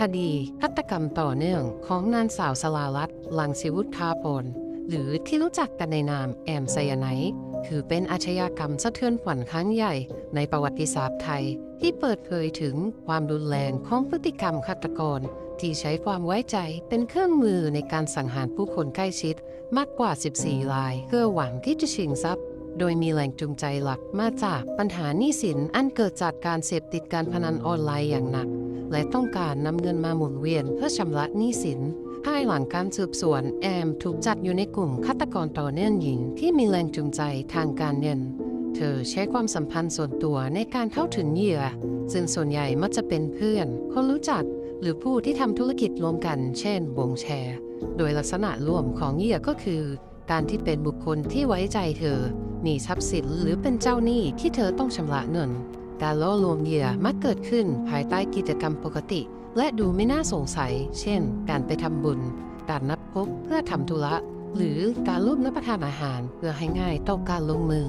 คดีฆาตกรรมต่อเนื่องของนางสาวสลารัตลังสิวุฒาพลหรือที่รู้จักกันในนามแอมไซยาไนท์ถือเป็นอาชญากรรมสะเทือนขวัญครั้งใหญ่ในประวัติศาสตร์ไทย ที่เปิดเผยถึงความรุนแรงของพฤติกรรมฆาตกร ที่ใช้ความไว้ใจเป็นเครื่องมือในการสังหารผู้คนใกล้ชิดมากกว่า 14 ราย เพื่อหวังที่จะชิงทรัพย์ โดยมีแหล่งจูงใจหลักมาจากปัญหาหนี้สินอันเกิดจากการเสพติดการพนันออนไลน์อย่างหนัก และต้องการนำเงินมาหมุนเวียนเพื่อชำระหนี้สินภายหลังการสืบสวนแอมถูกจัดอยู่ในกลุ่มฆาตกรต่อเนื่องหญิงที่มีแรงจูงใจทางการเงิน เธอใช้ความสัมพันธ์ส่วนตัวในการเข้าถึงเหยื่อ ซึ่งส่วนใหญ่มักจะเป็นเพื่อน คนรู้จัก หรือผู้ที่ทำธุรกิจร่วมกัน เช่นวงแชร์ โดยลักษณะร่วมของเหยื่อก็คือ การที่เป็นบุคคลที่ไว้ใจเธอ มีทรัพย์สินหรือเป็นเจ้าหนี้ที่เธอต้องชำระเงิน การล่อลวงเหยื่อมักเกิดขึ้นภายใต้กิจกรรมปกติ และดูไม่น่าสงสัย เช่น การไปทำบุญ การนัดพบเพื่อทำธุระ หรือการร่วมรับประทานอาหารเพื่อให้ง่ายต่อการลงมือ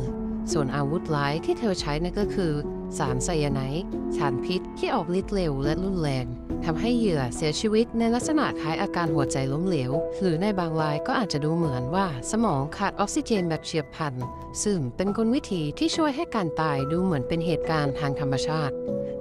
ส่วนอาวุธร้ายที่เธอใช้นั่นก็คือ สารไซยาไนด์สารพิษที่ออกฤทธิ์เร็วและรุนแรง ทำให้เหยื่อเสียชีวิตในลักษณะคล้ายอาการหัวใจล้มเหลว หรือในบางรายก็อาจจะดูเหมือนว่าสมองขาดออกซิเจนแบบเฉียบพลัน ซึ่งเป็นกลวิธีที่ช่วยให้การตายดูเหมือนเป็นเหตุการณ์ทางธรรมชาติ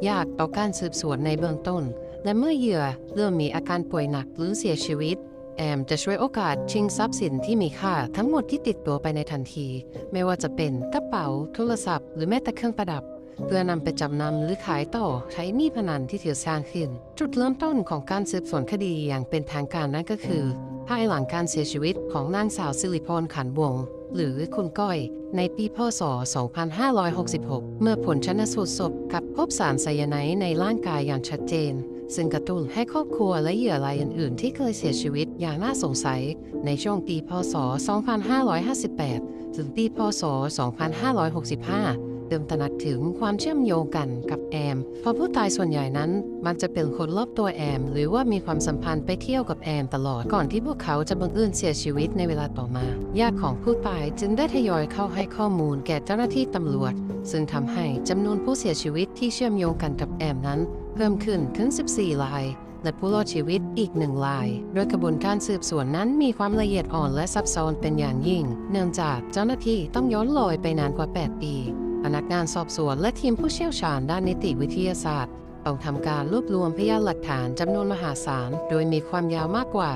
ยากต่อการสืบสวนในเบื้องต้น และเมื่อเหยื่อเริ่มมีอาการป่วยหนักหรือเสียชีวิตแอมจะช่วยโอกาสชิงทรัพย์สินที่มีค่าทั้งหมดที่ติดตัวไปในทันที ไม่ว่าจะเป็นกระเป๋า โทรศัพท์ หรือแม้แต่เครื่องประดับ เพื่อนำไปจำนำหรือขายต่อใช้หนี้พนันที่เธอสร้างขึ้น จุดเริ่มต้นของการสืบสวนคดีอย่างเป็นทางการนั่นก็คือ ภายหลังการเสียชีวิตของนางสาวสิริพรขันวงหรือคุณก้อย ในปีพศ 2566 เมื่อผลชนสูตรศพกับพบสารไซยาไนด์ในร่างกายอย่างชัดเจน ซึ่งกระตุ้นให้ครอบครัวและเหยื่อรายอื่นๆที่เคยเสียชีวิตอย่างน่าสงสัย ในช่วงปีพศ 2558 ถึงปีพศ 2565 เติมตระหนักถึงความเชื่อมโยงกันกับแอม เพราะผู้ตายส่วนใหญ่นั้นมันจะเป็นคนรอบตัวแอม หรือว่ามีความสัมพันธ์ไปเที่ยวกับแอมตลอดก่อนที่พวกเขาจะบังเอิญเสียชีวิตในเวลาต่อมา ญาติของผู้ตายจึงได้ทยอยเข้าให้ข้อมูลแก่เจ้าหน้าที่ตำรวจ ซึ่งทำให้จำนวนผู้เสียชีวิตที่เชื่อมโยงกันกับแอมนั้น เพิ่มขึ้นถึง 14 รายและผู้รอดชีวิตอีกหนึ่งราย โดยกระบวนการสืบสวนนั้นมีความละเอียดอ่อนและซับซ้อนเป็นอย่างยิ่ง เนื่องจากเจ้าหน้าที่ต้องย้อนลอยไปนานกว่า 8 ปี พนักงานสอบสวนและทีมผู้เชี่ยวชาญด้านนิติวิทยาศาสตร์ ต้องทำการรวบรวมพยานหลักฐานจำนวนมหาศาล โดยมีความยาวมากกว่า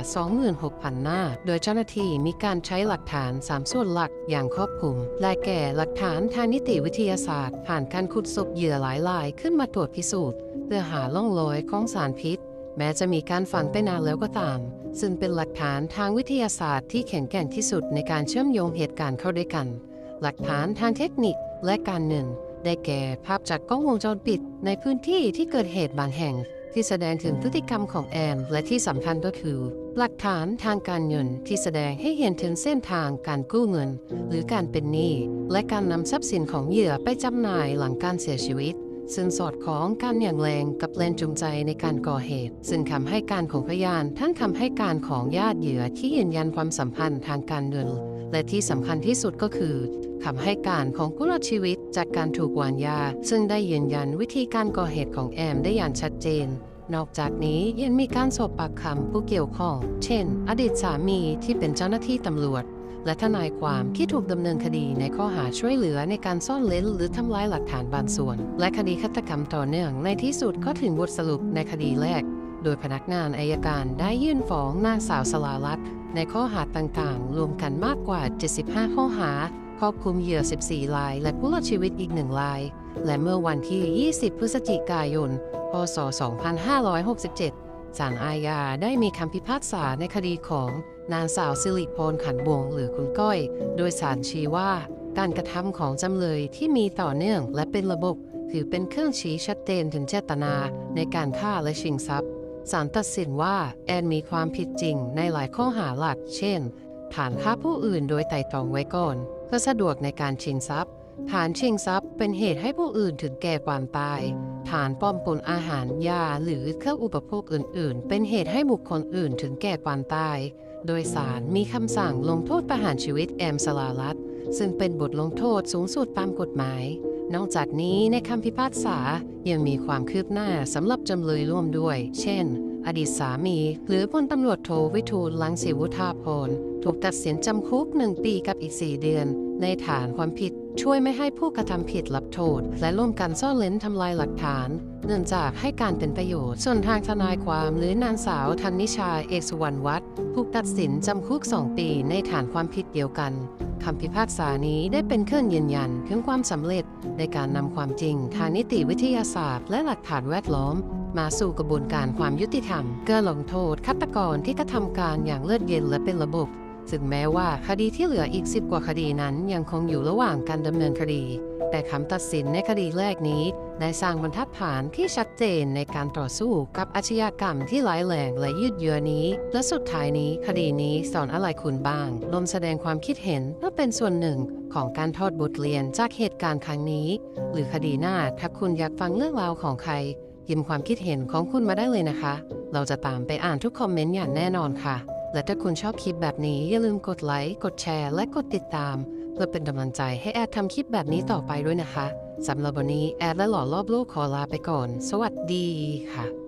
26,000 หน้า โดยเจ้าหน้าที่มีการใช้หลักฐาน 3 ส่วนหลักอย่างครอบคลุมได้แก่หลักฐานทางนิติวิทยาศาสตร์ ผ่านการขุดศพเหยื่อหลายรายขึ้นมาตรวจพิสูจน์ เพื่อหาล่องรอยของสารพิษ แม้จะมีการฝังไปนานแล้วก็ตาม ซึ่งเป็นหลักฐานทางวิทยาศาสตร์ที่แข็งแกร่งที่สุดในการเชื่อมโยงเหตุการณ์เข้าด้วยกัน หลักฐานทางเทคนิค และการเงิน ได้แก่ภาพจากกล้องวงจรปิด ในพื้นที่ที่เกิดเหตุบางแห่ง ที่แสดงถึงพฤติกรรมของแอม และที่สำคัญก็คือ หลักฐานทางการเงินที่แสดงให้เห็นถึงเส้นทางการกู้เงิน หรือการเป็นหนี้และการนำทรัพย์สินของเหยื่อไปจำหน่ายหลังการเสียชีวิตซึ่งสอดคล้องกันอย่างแรงกับแรงจูงใจในการก่อเหตุ ซึ่งคำให้การของพยานทั้งคำให้การของญาติเหยื่อที่ยืนยันความสัมพันธ์ทางการเงิน และที่สำคัญที่สุดก็คือคำให้การของผู้รอดชีวิตจากการถูกวางยา ซึ่งได้ยืนยันวิธีการก่อเหตุของแอมได้อย่างชัดเจน นอกจากนี้ยังมีการสอบปากคำผู้เกี่ยวข้อง เช่น อดีตสามีที่เป็นเจ้าหน้าที่ตำรวจ และทนายความที่ถูกดำเนินคดีในข้อหาช่วยเหลือในการซ่อนเล้นหรือทำลายหลักฐานบางส่วน และคดีฆาตกรรมต่อเนื่องในที่สุดก็ถึงบทสรุปในคดีแรก โดยพนักงานอายการได้ยื่นฟ้องนางสาวสลารัตในข้อหาต่างๆ รวมกันมากกว่า 75 ข้อหา ครอบคลุมเหยื่อ 14 ราย และผู้รอดชีวิตอีกหนึ่งราย และเมื่อวันที่ 20 พฤศจิกายน พศ 2567 ศาลอาญาได้มีคำพิพากษาในคดีของนางสาวสิริพรขันวงหรือคุณก้อย โดยศาลชี้ว่า การกระทำของจำเลยที่มีต่อเนื่องและเป็นระบบถือเป็นเครื่องชี้ชัดเจนถึงเจตนาในการฆ่าและชิงทรัพย์ ศาลตัดสินว่าแอนมีความผิดจริงในหลายข้อหาหลัก เช่น ฐานฆ่าผู้อื่นโดยไตร่ตรองไว้ก่อนเพื่อสะดวกในการชิงทรัพย์ ฐานชิงทรัพย์เป็นเหตุให้ผู้อื่นถึงแก่ความตาย ฐานปลอมปนอาหารยาหรือเครื่องอุปโภคอื่น ๆ เป็นเหตุให้บุคคลอื่นถึงแก่ความตาย โดยศาลมีคำสั่งลงโทษประหารชีวิตแอมสลารัตซึ่งเป็นบทลงโทษสูงสุดตามกฎหมาย นอกจากนี้ในคำพิพากษายังมีความคืบหน้าสำหรับจำเลยร่วมด้วย เช่น อดีตสามี หรือพลตำรวจโทวิทูลลังสีวุฒาพรถูกตัดสินจำคุกหนึ่งปีกับอีก 4 เดือน ในฐานความผิดช่วยไม่ให้ผู้กระทำผิดรับโทษ และร่วมกันซ่อนเล้นทำลายหลักฐาน เนื่องจากให้การเป็นประโยชน์ ส่วนทางทนายความหรือนางสาวธันนิชาเอกสุวรรณวัฒน์ถูกตัดสินจำคุก 2 ปีในฐานความผิดเดียวกัน คำพิพากษานี้ได้เป็นเครื่องยืนยันถึงความสำเร็จในการนำความจริงทางนิติวิทยาศาสตร์ และหลักฐานแวดล้อม มาสู่กระบวนการความยุติธรรมเพื่อลงโทษฆาตกรที่กระทำการอย่างเลือดเย็นและเป็นระบบ ซึ่งแม้ว่าคดีที่เหลืออีก 10 กว่าคดีนั้นยังคงอยู่ระหว่างการดำเนินคดี แต่คำตัดสินในคดีแรกนี้ ได้สร้างบรรทัดฐานที่ชัดเจนในการต่อสู้กับอาชญากรรมที่ร้ายแรงและยืดเยื้อนี้ และสุดท้ายนี้คดีนี้สอนอะไรคุณบ้างลมแสดงความคิดเห็นเพื่อเป็นส่วนหนึ่งของการทอดบทเรียนจากเหตุการณ์ครั้งนี้ หรือคดีหน้าถ้าคุณอยากฟังเรื่องราวของใครยิมความคิดเห็นของคุณมาได้เลยนะคะ เราจะตามไปอ่านทุกคอมเมนต์อย่างแน่นอนค่ะ และถ้าคุณชอบคลิปแบบนี้ อย่าลืมกดไลค์ กดแชร์ และกดติดตาม เพื่อเป็นกำลังใจให้แอดทำคลิปแบบนี้ต่อไปด้วยนะคะสำหรับวันนี้แอดและหล่อรอบโลกขอลาไปก่อน สวัสดีค่ะ